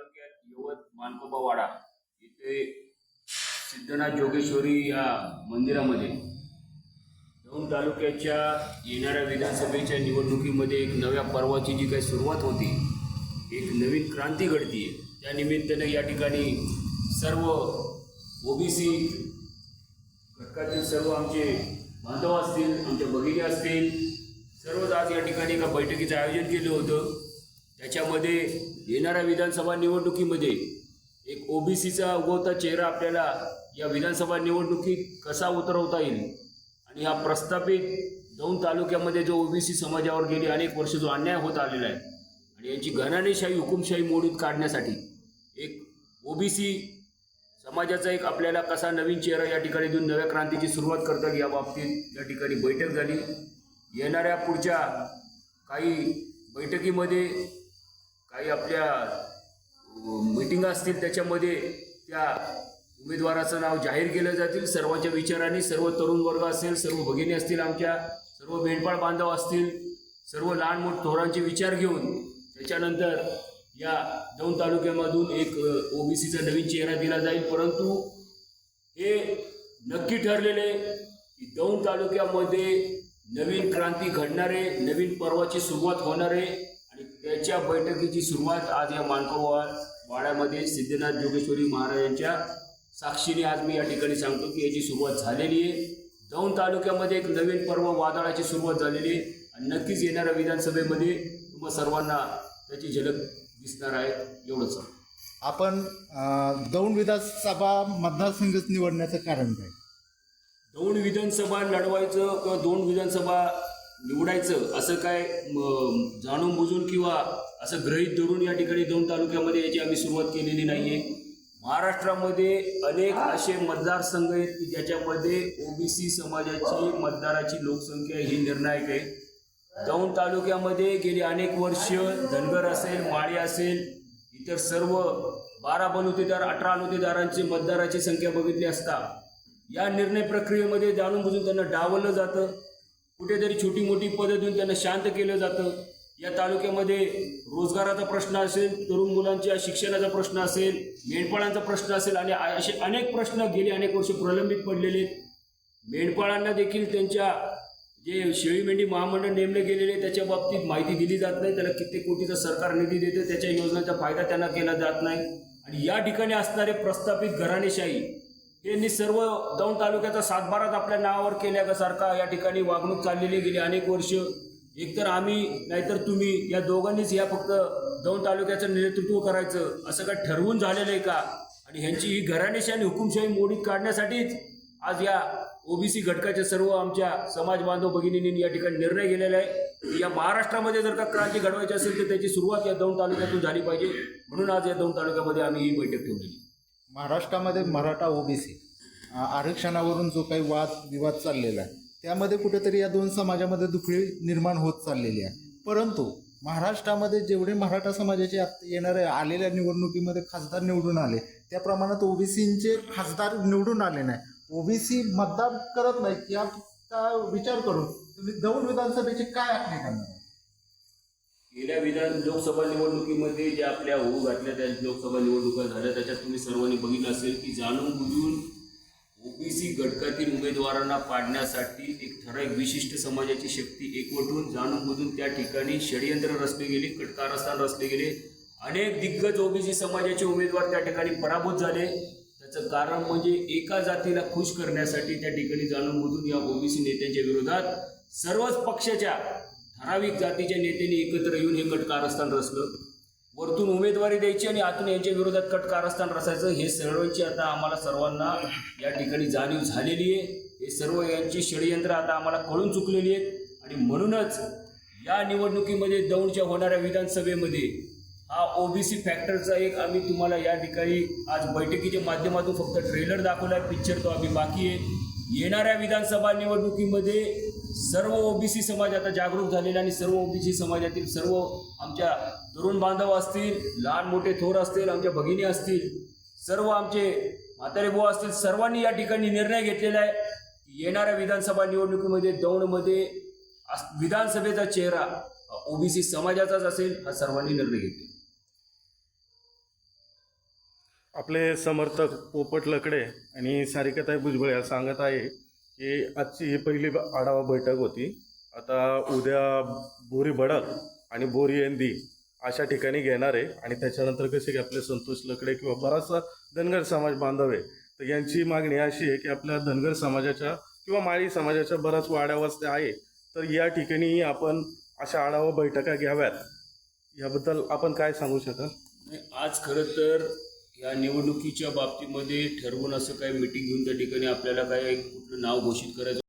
तालुक्यात यवत मानकोबा वाडा इथे सिद्धनाथ जोगेश्वरी या मंदिरामध्ये दौंड तालुक्याच्या येणाऱ्या विधानसभेच्या निवडणुकीमध्ये एक नव्या पर्वाची जी काही सुरुवात होती एक नवीन क्रांती घडती त्या निमित्तानं या ठिकाणी सर्व ओबीसी घटकातील सर्व आमचे बांधव असतील आमच्या भगिनी असतील सर्वच आज या ठिकाणी एका बैठकीचं आयोजन केलं होतं. त्याच्यामध्ये येणाऱ्या विधानसभा निवडणुकीमध्ये एक ओबीसीचा उगवता चेहरा आपल्याला या विधानसभा निवडणुकीत कसा उतरवता येईल? आणि हा प्रस्थापित दौंड तालुक्यामध्ये जो ओबीसी समाजावर गेली अनेक वर्ष जो अन्याय होत आलेला आहे आणि यांची घराणेशाही हुकुमशाही मोडीत काढण्यासाठी एक ओबीसी समाजाचा एक आपल्याला कसा नवीन चेहरा या ठिकाणी देऊन नव्या क्रांतीची सुरुवात करतात या बाबतीत या ठिकाणी बैठक झाली. येणाऱ्या पुढच्या काही बैठकीमध्ये काही आपल्या मीटिंग असतील त्याच्यामध्ये त्या उमेदवाराचं नाव जाहीर केलं जातील. सर्वांच्या विचारांनी सर्व तरुण वर्ग असेल सर्व भगिनी असतील आमच्या सर्व मेंढपाळ बांधव असतील सर्व लहान मोठ थोरांचे विचार घेऊन त्याच्यानंतर या दोन तालुक्यामधून एक ओबीसीचा नवीन चेहरा दिला जाईल. परंतु हे नक्की ठरलेले की दौंड तालुक्यामध्ये नवीन क्रांती घडणारे नवीन पर्वाची सुरुवात होणारे त्याच्या बैठकीची सुरुवात आज या मानकोवा वाड्यामध्ये सिद्धनाथ जोगेश्वरी महाराजांच्या साक्षीने आज मी या ठिकाणी सांगतो की याची सुरुवात झालेली आहे. दौंड तालुक्यामध्ये एक नवीन पर्व वादळाची सुरुवात झालेली आहे आणि नक्कीच येणाऱ्या विधानसभेमध्ये तुम्हा सर्वांना त्याची झलक दिसणार आहे एवढंच. आपण दौंड विधानसभा मतदारसंघच निवडण्याचं कारण काय? दोन विधानसभा लढवायचं किंवा दोन विधानसभा निवडायचं असं काय जाणून बुजून किंवा असं गृहीत धरून या ठिकाणी दोन तालुक्यामध्ये याची आम्ही सुरुवात केलेली नाही आहे महाराष्ट्रामध्ये अनेक असे मतदारसंघ आहेत की ज्याच्यामध्ये ओबीसी समाजाची मतदाराची लोकसंख्या ही निर्णायक आहे. दौंड तालुक्यामध्ये गेली अनेक वर्ष धनगर असेल माळी असेल इतर सर्व बारा बलुतेदार अठरा अनुतेदारांची मतदाराची संख्या बघितली असता या निर्णय प्रक्रियेमध्ये जाणून बुजून त्यांना डावललं जातं. कुठेतरी छोटी मोठी पदं देऊन त्यांना शांत केलं जातं. या तालुक्यामध्ये रोजगाराचा प्रश्न असेल तरुण मुलांच्या शिक्षणाचा प्रश्न असेल मेंढपाळांचा प्रश्न असेल आणि असे अनेक प्रश्न गेली अनेक वर्ष प्रलंबित पडलेले. मेंढपाळांना देखील त्यांच्या जे शेळी मेंढी महामंडळ नेमले गेलेले त्याच्या बाबतीत माहिती दिली जात नाही. त्याला कित्येक कोटीचा सरकार निधी देते. त्याच्या योजनांचा फायदा त्यांना केला जात नाही. आणि या ठिकाणी असणारे प्रस्थापित घराणेशाही यांनी सर्व दौंड तालुक्याचा सातबाराच आपल्या नावावर केल्यासारखा या ठिकाणी वागणूक चाललेली गेली अनेक वर्ष. एकतर आम्ही नाहीतर तुम्ही. या दोघांनीच या फक्त दौंड तालुक्याचं नेतृत्व करायचं. असं काय ठरवून झालेलं आहे का? आणि ह्यांची ही घराणेशी आणि हुकुमशाही मोडीत काढण्यासाठीच आज या ओबीसी घटकाच्या सर्व आमच्या समाज बांधव भगिनींनी या ठिकाणी निर्णय घेतलेला आहे. या महाराष्ट्रामध्ये जर का क्रांती घडवायची असेल तर त्याची सुरुवात या दौंड तालुक्यातून झाली पाहिजे. म्हणून आज या दौंड तालुक्यामध्ये आम्ही ही बैठक ठेवलेली महाराष्ट्रामध्ये मराठा ओबीसी आरक्षणावरून जो काही वाद विवाद चाललेला आहे त्यामध्ये कुठेतरी या दोन समाजामध्ये दुखळी निर्माण होत चाललेली आहे. परंतु महाराष्ट्रामध्ये जेवढे मराठा समाजाचे आत- येणाऱ्या आलेल्या निवडणुकीमध्ये खासदार निवडून आले त्या प्रमाणात ओबीसींचे खासदार निवडून आले नाही. ओबीसी मतदान करत नाही याचा विचार करून तुम्ही दौंड विधानसभेचे काय आखणी करणार? विधान लोकसभा निवडणुकीमध्ये ज्या आपल्या होऊ घातल्या त्या लोकसभा निवडणुका झाल्या त्याच्यात तुम्ही सर्वांनी बघितलं असेल की जाणून बुजून ओबीसी घटकातील उमेदवारांना पाडण्यासाठी एक ठराविक विशिष्ट समाजाची शक्ती एकवटून जाणून बुजून त्या ठिकाणी षडयंत्र रचले गेले कटकारस्थान रचले गेले. अनेक दिग्गज ओबीसी समाजाचे उमेदवार त्या ठिकाणी पराभूत झाले. त्याचं कारण म्हणजे एका जातीला खुश करण्यासाठी त्या ठिकाणी जाणून बुजून या ओबीसी नेत्यांच्या विरोधात सर्वच पक्षाच्या ठराविक जातीच्या नेत्यांनी एकत्र येऊन हे कट कारस्थान रचलं. वरतून उमेदवारी द्यायची आणि आतून यांच्या विरोधात कट कारस्थान रचायचं हे सर्वांची आता आम्हाला सर्वांना या ठिकाणी जाणीव झालेली आहे. हे सर्व यांची षडयंत्र आता आम्हाला कळून चुकलेली आहेत. आणि म्हणूनच या निवडणुकीमध्ये दौंडच्या होणाऱ्या विधानसभेमध्ये हा ओबीसी फॅक्टरचा एक आम्ही तुम्हाला या ठिकाणी आज बैठकीच्या माध्यमातून फक्त ट्रेलर दाखवला आहे पिक्चर तो आम्ही बाकी आहे. येणाऱ्या विधानसभा निवडणुकीमध्ये सर्व ओबीसी समाज आता जागरूक झालेला आणि सर्व ओबीसी समाजातील सर्व आमच्या तरुण बांधव असतील लहान मोठे थोर असतील आमच्या भगिनी असतील सर्व आमचे म्हातारे बुवा असतील सर्वांनी या ठिकाणी निर्णय घेतलेला आहे येणाऱ्या विधानसभा निवडणुकीमध्ये दौंडमध्ये अस- विधानसभेचा चेहरा ओबीसी समाजाचाच असेल हा सर्वांनी निर्णय घेतलेला आपले समर्थक पोपट लकडे आणि सारिकाताई भुजबळ या सांगत आहे की आजची ही पहिली आढावा बैठक होती. आता उद्या बोरी बडक आणि बोरी एंदी अशा ठिकाणी घेणार आहे. आणि त्याच्यानंतर कसे की आपले संतोष लकडे किंवा बराचसा धनगर समाज बांधव आहे तर यांची मागणी अशी आहे की आपल्या धनगर समाजाच्या किंवा माळी समाजाच्या बराच वाड्या वस्त्या आहे. तर या ठिकाणी आपण अशा आढावा बैठका घ्याव्यात. याबद्दल आपण काय सांगू शकाल आज खरं तर या निवडणुकीच्या बाबतीमध्ये ठरवून असं काही मिटिंग घेऊन त्या ठिकाणी आपल्याला काय कुठलं नाव घोषित करायचं